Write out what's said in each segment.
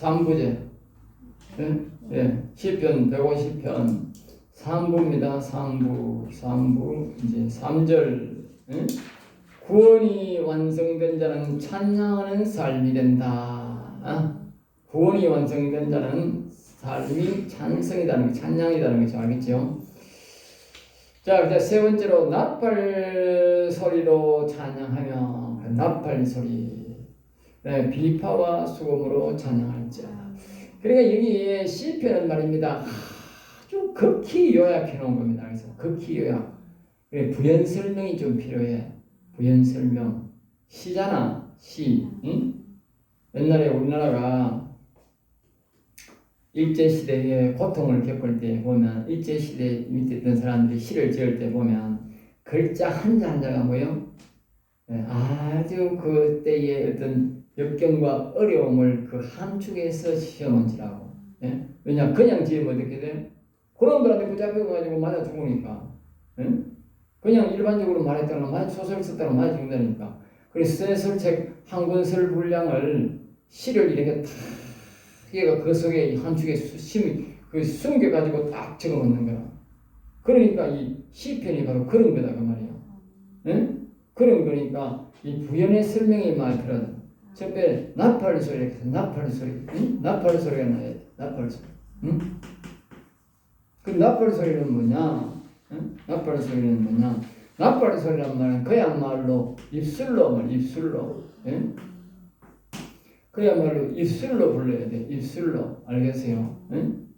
3부제. 예? 예. 시편 150편 3부입니다. 3부. 3부 이제 3절. 예? 구원이 완성된 자는 찬양하는 삶이 된다. 아? 구원이 완성된 자는 삶이 찬성이라는 거, 찬양이라는 것이 알겠죠? 자, 이제 세 번째로 나팔 소리로 찬양하며 나팔 소리. 네, 비파와 수금으로 찬양할지어다. 그러니까 여기 시편은 말입니다. 아주 극히 요약해 놓은 겁니다. 그래서 극히 요약. 그래, 부연 설명이 좀 필요해. 부연 설명. 시잖아. 시. 응? 옛날에 우리나라가 일제 시대에 고통을 겪을 때 보면 일제 시대 밑에 있던 사람들이 시를 지을 때 보면 글자 한자 한자가 뭐요? 예, 아주 그때의 어떤 역경과 어려움을 그 함축해서 시험은지라고. 예? 왜냐 그냥 지으면 어떻게 돼? 그런 거라도 붙잡혀가지고 맞아 죽으니까. 예? 그냥 일반적으로 말했다가 많이 소설 썼다가 많이 죽는다니까. 그래서 세설책 한 권설 분량을 시를 이렇게 탁 얘가 그 속에 함축에 수심이 그 숨겨가지고 딱 적어 놓는 거야. 그러니까 이 시편이 바로 그런 거다 그 말이야. 응? 그런 거니까 이 부연의 설명이 많이 들어. 첫째 나팔 소리 이렇게 해서 나팔 소리, 응? 나팔 소리가 나야 돼. 나팔 소리. 응? 그 나팔 소리는 뭐냐? 응? 나팔 소리는 뭐냐? 나팔 소리란 말은 그야말로 입술로 말 입술로. 응? 그야말로 입술로 불러야 돼. 입술로 알겠어요? 응?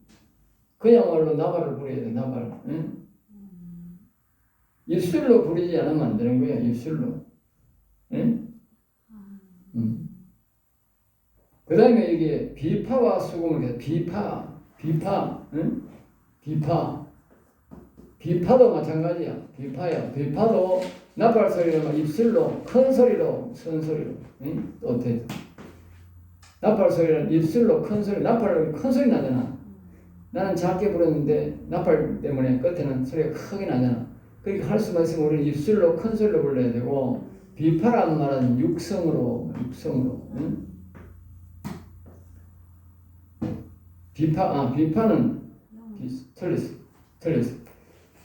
그야말로 나발을 부려야 돼. 나발. 응? 입술로 부리지 않으면 안 되는 거야. 입술로. 응? 음. 그 다음에 이게 비파와 해서 비파, 비파, 응? 비파. 비파도 마찬가지야. 비파야. 비파도 나팔 소리는 입술로, 큰 소리로, 선 소리로. 응? 또 어때? 나팔 소리는 입술로 큰 소리, 나팔은 큰 소리 나잖아. 나는 작게 불었는데 나팔 때문에 끝에는 소리가 크게 나잖아. 그러니까 할 수만 있으면 우리는 입술로 큰 소리로 불러야 되고 비파란 말은 육성으로 육성으로 응? 비파 아 비파는 비, 틀렸어. 틀렸어.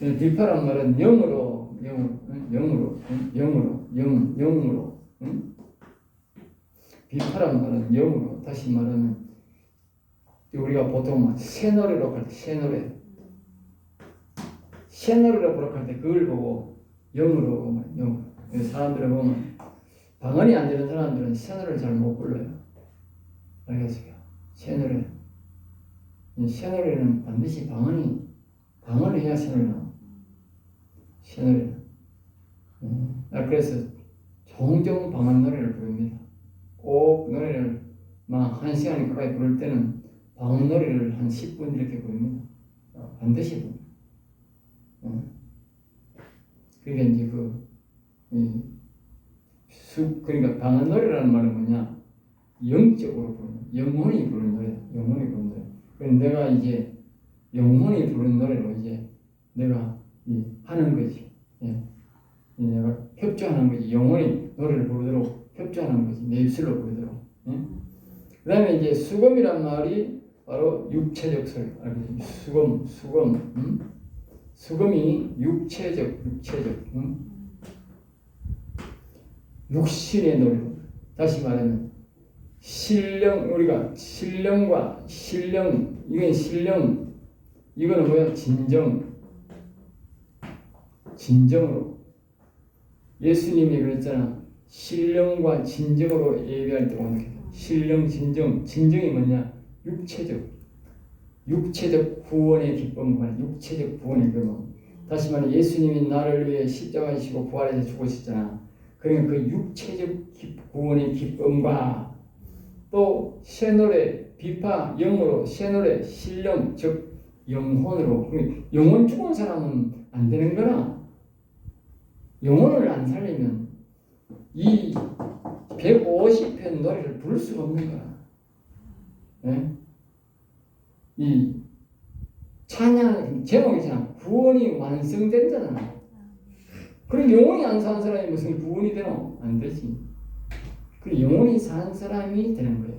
예, 비파란 말은 영으로 영으로 응? 영으로 응? 영으로 영 영으로 응? 비파란 말은 영으로 다시 말하면 우리가 보통 막 새노래로 할때 새노래 새노래로 부락할 때 그걸 보고 영으로 막 영으로. 사람들을 보면 방언이 안 되는 사람들은 새노래를 잘 못 불러요. 알겠어요? 새노래 이 새노래는 반드시 방언이 방언을 해야 새노래 나와 새노래 음, 아, 그래서 종종 방언 노래를 부릅니다 꼭 노래를 막 한 시간 가까이 부를 때는 방언 노래를 한 10분 이렇게 부릅니다. 어, 반드시 부릅니다. 어. 그러니까 이제 그, 이, 수, 그러니까 방언 노래라는 말은 뭐냐? 영적으로 부르는, 영혼이 부르는 노래, 영혼이 부르는. 그래서 내가 이제 영혼이 부르는 노래로 이제 내가 이, 하는 거지. 예. 이 내가 협조하는 거지. 영혼이 노래를 부르도록 협조하는 거지. 내 입술로 부르도록. 예? 그 다음에 이제 수금이란 말이 바로 육체적 소리. 수금, 수금. 음? 수금이 육체적, 육체적. 음? 육신의 노래. 다시 말하면 신령 우리가 신령과 신령 이건 신령 이거는 뭐야? 진정. 진정으로. 예수님이 그랬잖아. 신령과 진정으로 예배할 때 오는 신령 진정. 진정이 뭐냐? 육체적. 육체적 구원의 기쁨과 육체적 구원의 기쁨. 다시 말해 예수님이 나를 위해 십자가에 지고 부활해서 죽으셨잖아. 그러니까 그 육체적 기- 구원의 기쁨과 또 새노래 비파 영으로 새노래 신령 즉 영혼으로 그 영혼 죽은 사람은 안 되는 거나 영혼을 안 살리면 이 150편 노래를 부를 수가 없는 거야. 예? 이 찬양 제목이잖아. 구원이 완성된 자잖아. 그럼 영혼이 안 사는 사람이 무슨 구원이 되노? 안 되지. 그 영혼이 사는 사람이 되는 거예요.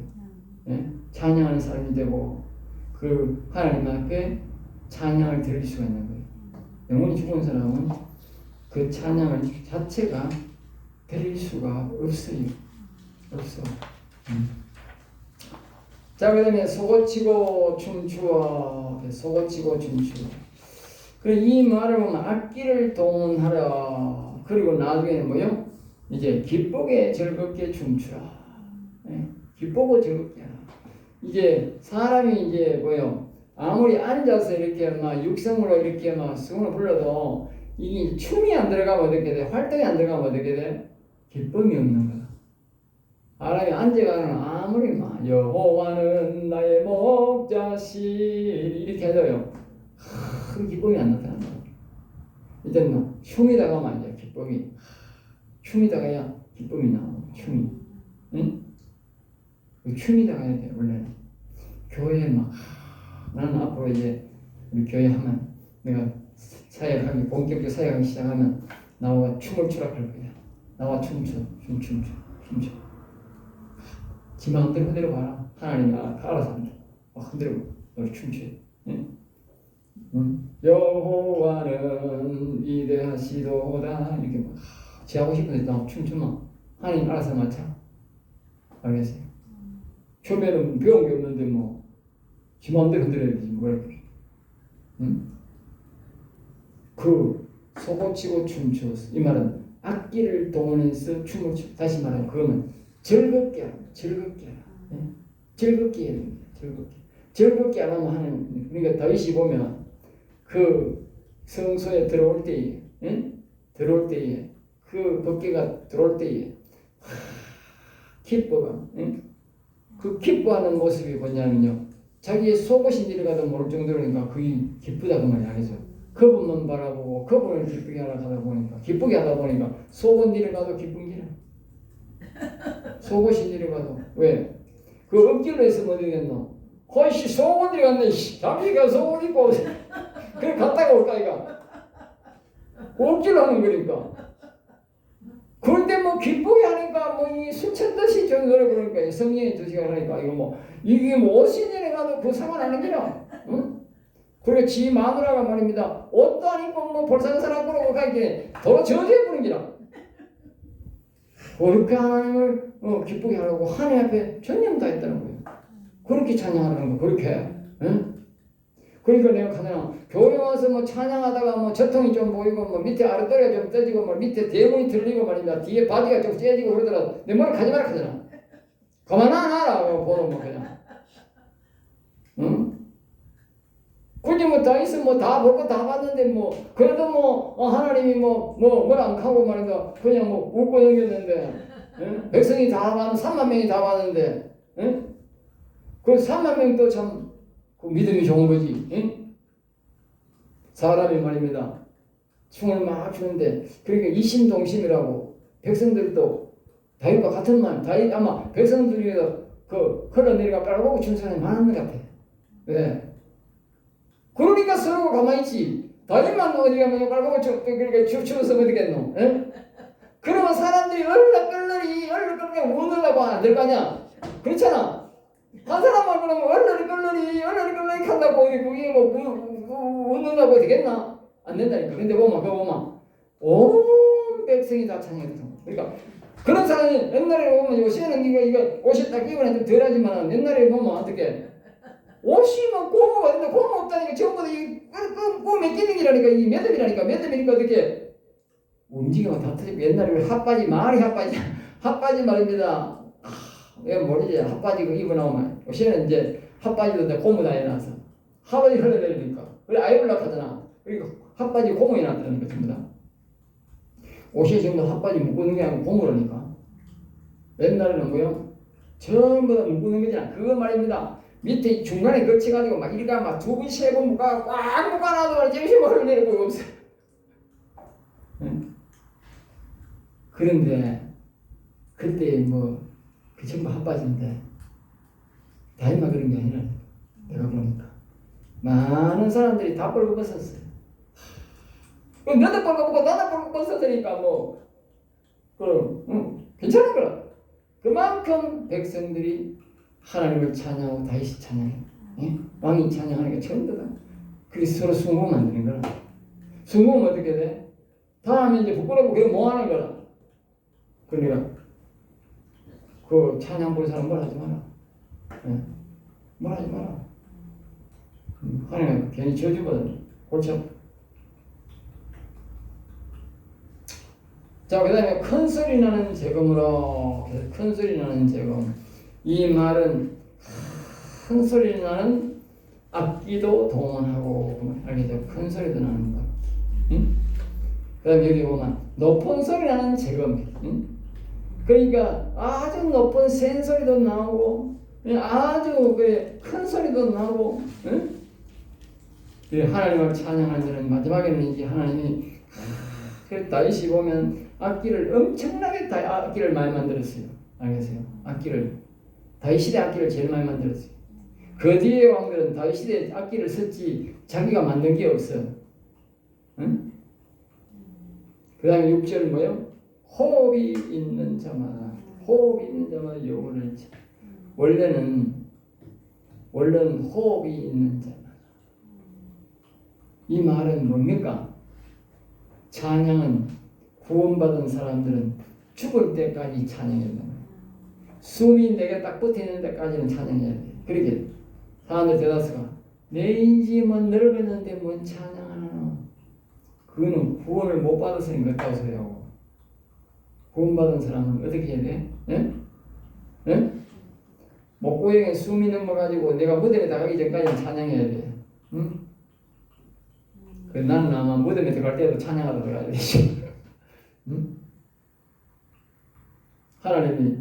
예? 찬양하는 사람이 되고 그 하나님 앞에 찬양을 드릴 수가 있는 거예요. 영혼이 죽은 사람은 그 찬양을 자체가 드릴 수가 없어요. 없어. 음. 자, 그 다음에 속어치고 춤추어. 속어치고 춤추어. 그래, 이 말을 보면 악기를 동원하라. 그리고 나중에는 뭐요? 이제 기쁘게 즐겁게 춤추라. 예, 기쁘고 즐겁게 하라. 이제 사람이 이제 뭐요? 아무리 앉아서 이렇게 막 육성으로 이렇게 막 수건을 불러도 이게 춤이 안 들어가면 어떻게 돼? 활동이 안 들어가면 어떻게 돼? 기쁨이 없는 거야. 사람이 앉아가는 아무리 막 여호와는 나의 목자시 이렇게 해도요. 큰 기쁨이 안 나타난다. 일단 뭐 춤이다가 말이야 기쁨이 춤이다가야. 기쁨이 나오고 춤이 응? 그 춤이다가 해야 돼 원래는. 교회에 막 나는 앞으로 이제 우리 교회 하면 내가 사역하기 본격적으로 사역하기 시작하면 나와 춤을 추라 할 거야. 나와 춤춰. 춤 춤 춤춰. 지 마음대로 흔들어 봐라. 하나님 아, 알아서 한다. 막 흔들어 너를 춤춰. 응? 응? 여호와는 위대하시도다. 이렇게 막 지 하고 싶은데 나 춤추면 하나님 알아서 맞춰 알겠어요? 처음에는 배운 게 없는데 뭐 지 마음대로 흔들어야지 그래. 응? 그 소고치고 춤추 이 말은 악기를 동원해서 춤을 추 다시 말하면 그거는 즐겁게 하라 즐겁게 하라 예? 즐겁게 해야 됩니다 즐겁게. 즐겁게 안 하면 하는 그러니까 다윗이 보면 그 성소에 들어올 때에 예? 들어올 때에 그 법계가 들어올 때에 하, 기뻐가 예? 그 기뻐하는 모습이 뭐냐면요 자기의 속옷이 내려가도 모를 정도로니까 그게 기쁘다 그 말이 아니죠 그분만 바라보고 그분을 기쁘게 하라 하다 보니까 기쁘게 하다 보니까 속옷 내려가도 기쁜 기라 속옷이 내려가도 왜? 그 억지로 했으면 어디 되겠노? 허이씨 속옷 내려갔네 씨. 잠시 가 속옷 입고 그래 갔다가 올까 이가 억지로 하는 거니까 그런데 뭐 기쁘게 하니까 뭐이 수천듯이 전설을 그러니까 성령의 두 시간 하니까. 이거 뭐 이게 뭐 옷이 내려가도 그 상관하는 게라 응? 그리고 지 마누라가 말입니다. 옷도 안 입고 뭐 볼상사람 그러고 가게 도로 저주해 부는 기라 그렇게 하나님을 어, 기쁘게 하라고 하나님 앞에 전념 다 했다는 거예요. 그렇게 찬양하는 거 그렇게. 응? 그러니까 내가 가잖아 교회 와서 뭐 찬양하다가 뭐 저통이 좀 보이고 뭐 밑에 아랫도리가 좀 떠지고 뭐 밑에 대문이 들리고 말입니다 뒤에 바디가 좀 째지고 그러더라도 내 머리 가지 말라 하잖아 그만 안 하라 보는 뭐 그냥 응? 굳이 뭐 다이스 뭐다 볼 거 다 봤는데 뭐 그래도 뭐 어, 하나님이 뭐뭐 뭐라 안 하고 말인가 그냥 뭐 웃고 넘겼는데 응? 백성이 다 봤는 3만 명이 다 봤는데 응? 그 3만 명도 참그 믿음이 좋은 거지. 응? 사람이 말입니다. 춤을 막 추는데 그러니까 이심동심이라고 백성들도 다윗과 같은 말 다윗 아마 백성들에서 그 흘러내려가 빨아보고 춘 사람이 많은 것 같아. 왜? 그러니까 서로 가만히 있지. 다윗만 어디 가면 빨아보고 춤 그러니까 춤추면서 어디겠노? 예? 그러면 사람들이 얼렁걸렁이 얼렁걸렁이 우느라고 안될거 아니야? 그렇잖아. 한 사람만 그러면 얼렁이 걸렁이 얼렁이 걸렁이 한다고 어디 그게 뭐 웃는다고 되겠나? 안 된다니까. 근데 보면 그거 보면 온 백성이 다 찬양했다. 그러니까 그런 사람이 옛날에 보면 요새는 이거 이거 옷이 딱 입으면 좀 덜하지만 옛날에 보면 어떻게 옷이 막 고무가 있는데 고무 없다니까 전부 다 이그몇 끼는 이라니까 이 매듭이라니까 매듭이니까 어떻게 움직이면 다 터지고 옛날에 핫바지 말이 핫바지 핫바지 말입니다. 왜 모르지 핫바지 그 입어 나오면 요새는 이제 핫바지도 이제 고무 다 해놔서. 핫바지 흘러내리니까. 그래 아이블락 하잖아. 그러니까 핫바지 고무 해놨다는 거 전부 다. 옷이 전부 핫바지 묶는 게 아니고 고무라니까. 옛날에는 뭐요 전부 다 묶는 거잖아 그거 말입니다. 밑에 중간에 걸쳐가지고 막 이리가 막 두 번, 세 번 묶어 꽉 묶어놔도 말이지 흘러내리고 이거 없어. 응? 그런데 그때 뭐 그 전부 핫바지인데 다이마 그런 게 아니라 내가 보니까 많은 사람들이 다 뻘고 벗었어요. 그 너도 뻘고 벗고 나도 뻘고 벗었으니까 뭐 그럼 응, 괜찮은 거라. 그만큼 백성들이 하나님을 찬양하고 다윗이 찬양해. 예? 왕이 찬양하니까 전부 다 그게 서로 숭고 만드는 거라. 숭고면 어떻게 돼? 다음에 이제 부끄럽고 그게 뭐 하는 거라. 그러니까 그 찬양 부르는 사람 뭘 하지 마라. 예? 뭘 하지 마라. 음, 하나님 괜히 저주받아 골치 아파. 자, 그 다음에 큰 소리 나는 재검으로 큰 소리 나는 재검. 이 말은 큰 소리 나는 악기도 동원하고 알겠죠? 큰 소리도 나는 거. 응? 그 다음에 여기 보면 높은 소리 나는 재검. 응? 그러니까 아주 높은 센 소리도 나오고 아주 그큰 소리도 나오고 응? 이 하나님을 찬양하는 자는 마지막에는 이제 하나님이 그 다윗이 보면 악기를 엄청나게 다 악기를 많이 만들었어요. 알겠어요? 악기를 다윗 시대 악기를 제일 많이 만들었어요. 그 뒤에 왕들은 다윗 시대 악기를 썼지 자기가 만든 게 없어. 응? 그다음에 6절 뭐요? 호흡이 있는 자마다 호흡이 있는 자마다 여호와를 치- 원래는 원래는 호흡이 있는 자마다 이 말은 뭡니까? 찬양은 구원받은 사람들은 죽을 때까지 찬양해야 돼. 숨이 내게 딱 붙어있는 데까지는 찬양해야 돼. 그렇게 사람들 대다수가 내 인지만 늙었는데 뭔 찬양하나 그거는 구원을 못 받았으니 그렇다고 소리하고 구원받은 사람은 어떻게 해야 돼? 예? 예? 목고형에 숨이 넘어가지고 내가 무덤에 나가기 전까지는 찬양해야 돼. 응? 그 나는 아마 무덤에 들어갈 때도 찬양하다 들어가야 되지. 응? 하나님이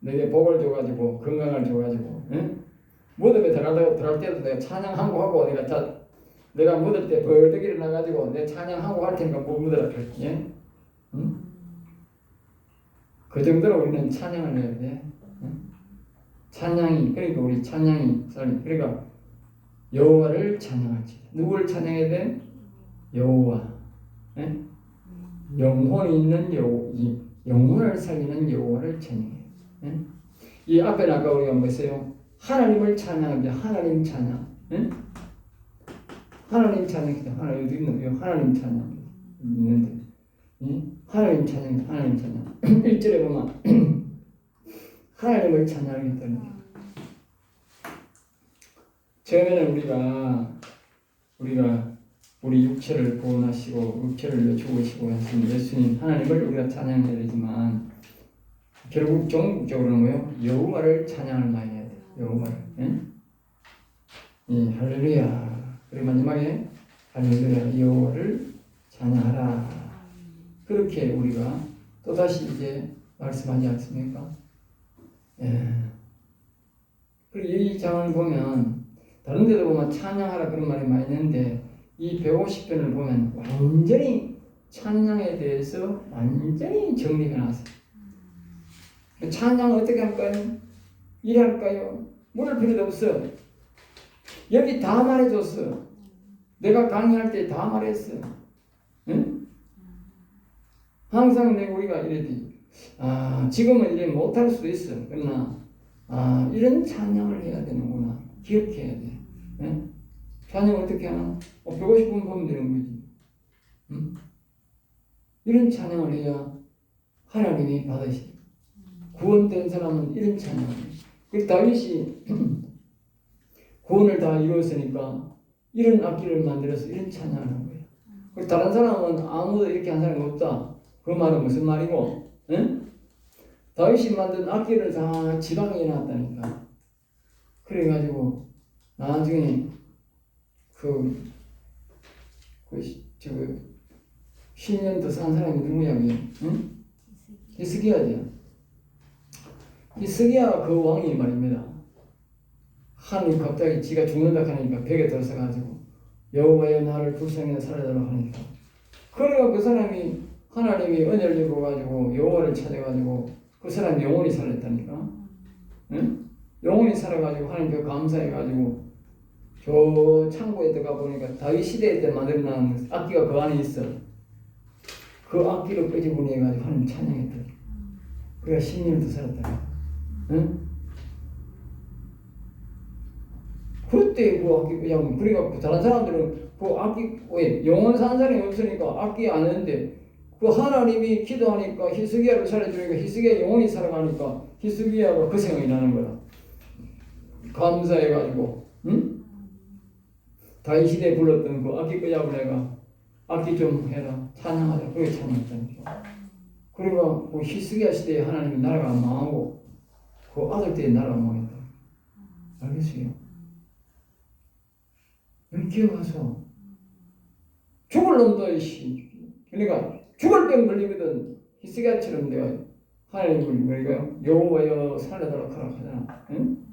내게 복을 줘가지고 건강을 줘가지고 응? 무덤에 들어가다 들어갈 때도 내가 찬양하고 하고 내가 자, 내가 묻을 때 벌떡 일어나가지고 내 찬양하고 할 테니까 뭐 묻으라 그랬지. 응? 그 정도로 우리는 찬양을 해야 돼. 응? 찬양이 그러니까 우리 찬양이 그러니까 여호와를 찬양하지. 누구를 찬양해야 돼? 여호와. 예? 영혼 있는 이 영혼을 살리는 여호와를 찬양해. 예? 이 앞에 아까 우리가 뭐 했어요? 하나님을 찬양하자. 하나님 찬양. 예? 하나님 찬양이다. 하나님? 여기 하나님 찬양 있는데. 예? 하나님 찬양, 하나님 찬양. 1절에 보면 하나님을 찬양하겠다는 게. 처음에는 우리가 우리가 우리 육체를 구원하시고 육체를 죽으시고 하신 예수님 하나님을 우리가 찬양해야 되지만 결국 종국적으로는 뭐요? 여호와를 찬양을 많이 해야 돼. 여호와를. 예? 이 할렐루야. 그리고 마지막에 할렐루야 여호와를 찬양하라. 그렇게 우리가 또 다시 이제 말씀하지 않습니까? 예. 그리고 이 장을 보면 다른 데도 보면 찬양하라 그런 말이 많이 있는데 이 150편을 보면 완전히 찬양에 대해서 완전히 정리가 나왔어요. 찬양 어떻게 할까요? 일할까요? 물을 필요도 없어. 여기 다 말해줬어. 내가 강의할 때 다 말했어. 응? 항상 내 우리가 이래지. 아 지금은 이래 못할 수도 있어. 그러나 아 이런 찬양을 해야 되는구나. 기억해야 돼. 응? 찬양 어떻게 하나? 어, 150분 보면 되는 거지. 응? 이런 찬양을 해야 하나님이 받으시. 구원된 사람은 이런 찬양을 해. 그 다윗이 구원을 다 이루었으니까 이런 악기를 만들어서 이런 찬양을 한 거예요. 그 다른 사람은 아무도 이렇게 한 사람이 없다. 그 말은 무슨 말이고? 응? 다윗이 만든 악기를 다 지방에 놨다니까. 그래가지고 나중에 그, 그, 시- 저, 10년 더산 사람이 누구야, 그게? 응? 히스기야죠. 히스기야 그 왕이 말입니다. 하나님 갑자기 지가 죽는다 하니까 벽에 들어서 가지고 여호와여 나를 불쌍히 살려달라 하니까 그래가 그 사람이 하나님이 은혜를 입어 가지고 여호와를 찾아 가지고 그 사람 영혼이 살렸다니까 응? 영혼이 살아 가지고 하나님께 감사해 가지고 저 창고에 들어가 보니까 다윗 시대 때 만들어 놓은 악기가 그 안에 있어. 그 악기를 끄집어내 가지고 하나님 찬양했다. 10년을 더 살았다. 응? 때그 악기 그냥 그래갖고 다른 사람들은 그 악기 왜 영원 산 사람이 없으니까 악기 안 하는데 그 하나님이 기도하니까 히스기야를 살려주니까 히스기야 영원히 살아가니까 히스기야가 그 생각이 나는 거야. 감사해가지고 응? 다윗시대 불렀던 그 악기 끄자고 내가 악기 좀 해라 찬양하자 그게 찬양했다니까. 그리고 그 히스기야 시대에 하나님이 나라가 망하고 그 아들 때에 나라가 망했다. 알겠어요? 여기 기억하소. 죽을 놈도 씨. 그러니까 죽을 병 걸리거든 히스기야처럼 내가 하나님을 뭐이가요? 여호와여 살려달라 하라. 응?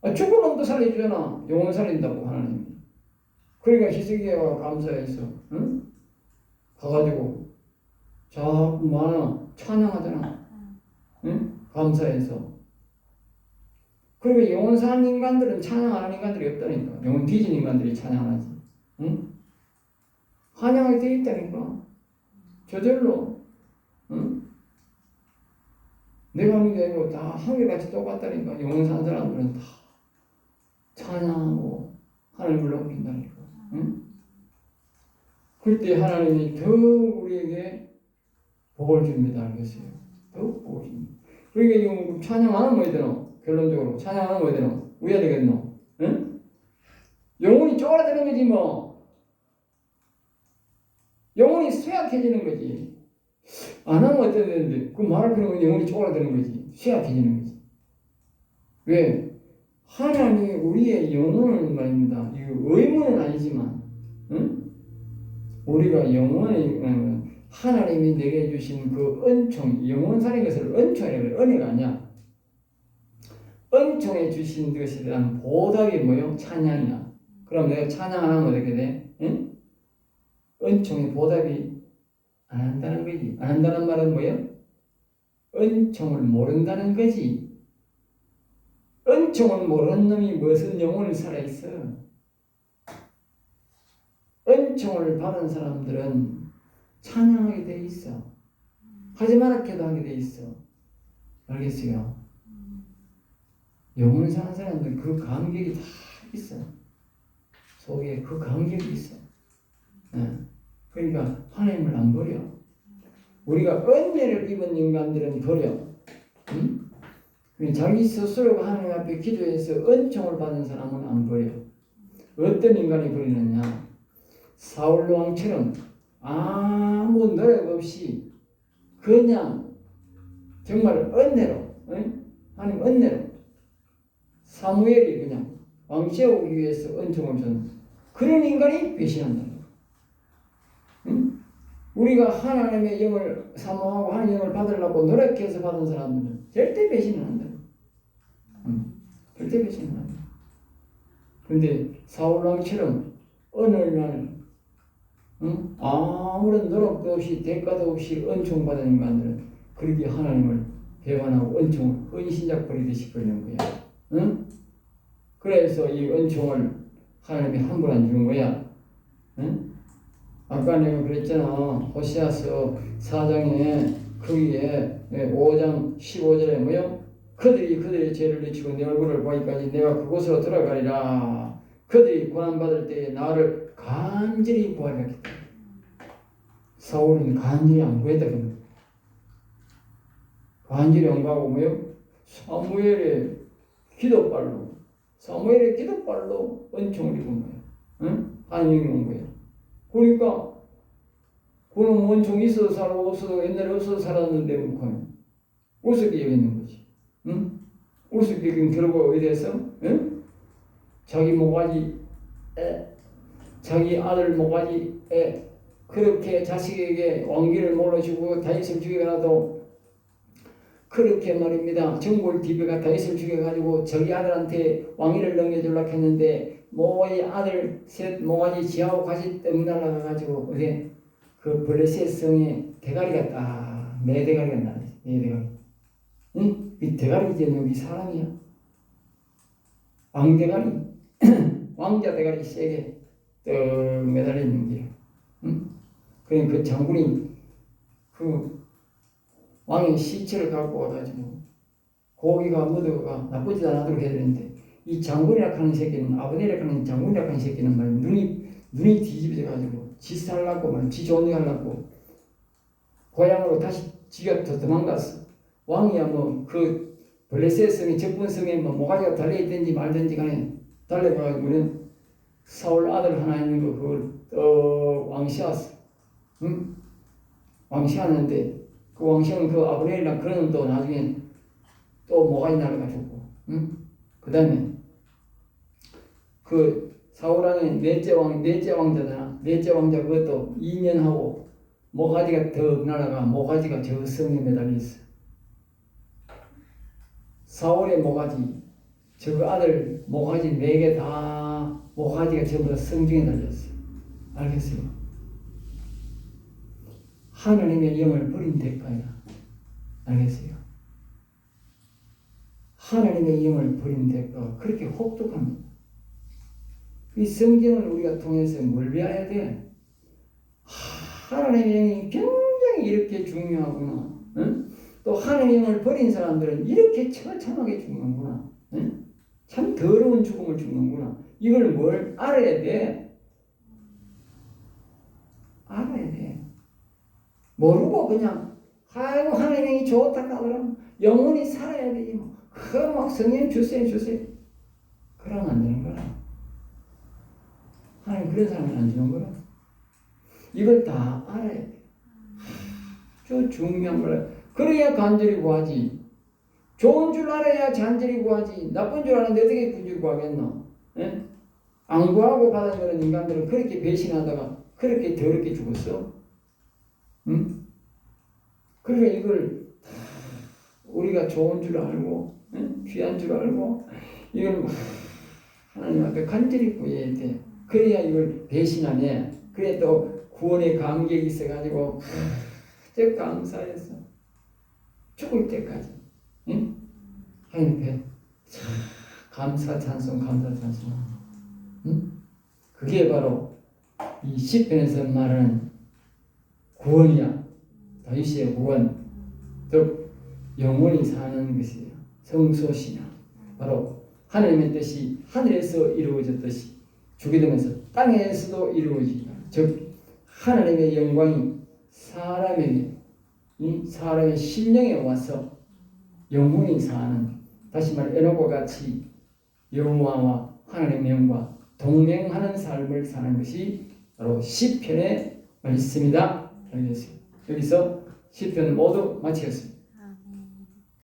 아, 죽을 놈도 살려주잖아. 영혼 살린다고 하나님. 그러니까 히스기야가 감사해서 응? 가가지고 자꾸 많아 찬양하잖아. 응? 감사해서. 그리고 영혼 사는 인간들은 찬양 안 하는 인간들이 없다니까. 영혼 뒤진 인간들이 찬양하지. 응? 환영이 돼 있다니까. 저절로. 응? 내가 하는 게 아니고 다 한결같이 똑같다니까. 사는 사람들은 다 찬양하고 하나님을 높인다니까. 응? 그때 하나님이 더욱 우리에게 복을 줍니다. 알겠어요? 더욱 복을 줍니다. 그러니까 이거 찬양 안 하면 뭐 되노? 결론적으로 찬양 안 하면 뭐 되노? 우야 되겠노? 응? 영혼이 쪼그라드는 거지 뭐. 영혼이 쇠약해지는 거지. 안 하면 어떻게 되는데? 그 말할 필요가 영혼이 쪼그라드는 거지. 쇠약해지는 거지. 왜? 하나님이 우리의 영혼을 말입니다. 이 의무는 아니지만, 응? 우리가 영혼의 어, 하나님이 내게 주신 그 은총, 살인 것을 은총이라고. 은혜가 아니야. 은총에 주신 것에 대한 보답이 뭐요? 찬양이야. 그럼 내가 찬양 안 하면 어떻게 돼? 응? 은총의 보답이 안 한다는 거지. 안 한다는 말은 뭐예요? 은총을 모른다는 거지. 은총을 모르는 놈이 무슨 영혼을 살아있어? 은총을 받은 사람들은 찬양하게 돼 있어. 하지 말아 기도하게 돼 있어. 알겠어요? 영혼 사는 사람들 그 감격이 다 있어. 속에 그 감격이 있어. 예. 그러니까 하나님을 안 버려. 우리가 은혜를 입은 인간들은 버려. 응? 자기 스스로가 하나님 앞에 기도해서 은총을 받은 사람은 안 버려. 어떤 인간이 버리느냐? 사울 왕처럼 아무 노력 없이 그냥 정말 은혜로, 응? 하나님 은혜로 사무엘이 그냥 왕 세우기 위해서 은총을 준 그런 인간이 배신한다. 응? 우리가 하나님의 영을 사모하고 하나님의 영을 받으려고 노력해서 받은 사람들은 절대 배신을 안. 응. 절대 배신을 안 한다. 근데 사울 왕처럼 어느 날 응? 아무런 노력도 없이 대가도 없이 은총 받은 인간들은 그렇게 하나님을 배반하고 은총을 헌신작 버리듯이 버리는 거야. 응? 그래서 이 은총을 하나님이 함부로 안 주는 거야. 응? 아까 내가 그랬잖아. 호시아서 4장에 거기에 5장 15절에 뭐요? 그들이 그들의 죄를 늦추고 내 얼굴을 보기까지 내가 그곳으로 들어가리라. 그들이 고난받을 때에 나를 간절히 구하겠다. 사울은 간절히 안 구했다. 그는. 간절히 안 가고 뭐요? 사무엘의 기도발로 사무엘의 기도발로 은총을 입은 거야. 응? 하나님이 온 거야. 그러니까 그는 원총 있어도 살고 없어도 옛날에 없어도 살았는데 뭐 우습게 여기는 거지. 응? 여긴 결과가 어디 됐어? 응? 자기 모가지 에 자기 아들 모가지 에 그렇게 자식에게 왕기를 몰아주고 다윗을 죽여가도 그렇게 말입니다. 정골 디베가 다윗을 죽여가지고 저기 아들한테 왕위를 넘겨주려고 했는데 모의 아들 셋 모가지 지하고 같이 떡 날아가가지고 어디 그 블레셋 성에 대가리가 딱네 대가리가 나네 네 대가리. 응? 이 대가리 이제 여기 사람이야. 왕 대가리. 왕자 대가리 세게 떡 매달려 있는 게 응? 그러니 그 장군이 그 왕의 시체를 갖고 와가지고 고기가 묻어가 나쁘지 않도록 해야 되는데 이 장군이라 하는 새끼는 아버지라 하는 장군이라 하는 새끼는 말 눈이 눈이 뒤집어져 가지고 지 살라고 말지 좋은 일 하려고 고향으로 다시 지가 더 도망갔어. 왕이야 뭐 그 블레셋성이 적분성에 뭐 모가지가 달려 있든지 말든지 간에 달려가지고는 사울 아들 하나 있는 거 그걸 또 왕시하았어. 응? 왕시하는데 그 왕시하는 그 아브넬이랑 그는 또 나중에 또 모가지 날아가지고 응? 그 다음에 그 사울왕의 넷째 왕 넷째 왕자잖아. 넷째 왕자 그것도 2년 하고 모가지가 더 날아가 모가지가 저 성에 매달려 있어. 사울의 모가지 저 아들 모가지 네 개 다 모가지가 전부 다 성중에 달렸어. 알겠어요? 하나님의 영을 버린 대가야. 알겠어요? 하나님의 영을 버린 대가가 그렇게 혹독합니다. 이 성경을 우리가 통해서 뭘 배워야 돼? 하나님의 영이 굉장히 이렇게 중요하구나. 응? 또 하나님의 영을 버린 사람들은 이렇게 처참하게 죽는구나. 응? 참 더러운 죽음을 죽는구나. 이걸 뭘 알아야 돼? 알아야 돼. 모르고 그냥 아이고 하나님의 영이 좋다 하더라면 영원히 살아야 되지 뭐. 그막 성령 주세요 주세요. 그러면 안 되는 그런 사람을 안 주는 거야. 이걸 다 알아야 돼. 아주 중요한 거라. 그래야 간절히 구하지. 좋은 줄 알아야 간절히 구하지. 나쁜 줄 아는데 어떻게 간절히 구하겠노? 예? 안 구하고 받아들는 인간들은 그렇게 배신하다가 그렇게 더럽게 죽었어. 응? 그러니까 이걸 다 우리가 좋은 줄 알고 예? 귀한 줄 알고 이걸 막 하나님 앞에 간절히 구해야 돼. 그래야 이걸 배신하네. 그래 또 구원의 감격이 있어가지고 저 감사해서 죽을 때까지 응? 하나님 앞에 참 감사 찬송 감사 찬송 응? 그게 바로 이 시편에서 말하는 구원이야 다윗의 구원 즉 영원히 사는 것이에요 성소신앙 바로 하나님의 뜻이 하늘에서 이루어졌듯이 주게 되면서 땅에서도 이루어지다 즉 하나님의 영광이 사람에게 이 사람의 심령에 와서 영혼이 사는 다시 말해 에녹과 같이 여호와와 하나님의 영과 동행하는 삶을 사는 것이 바로 시편의 말씀이다. 여기서 시편을 모두 마치겠습니다.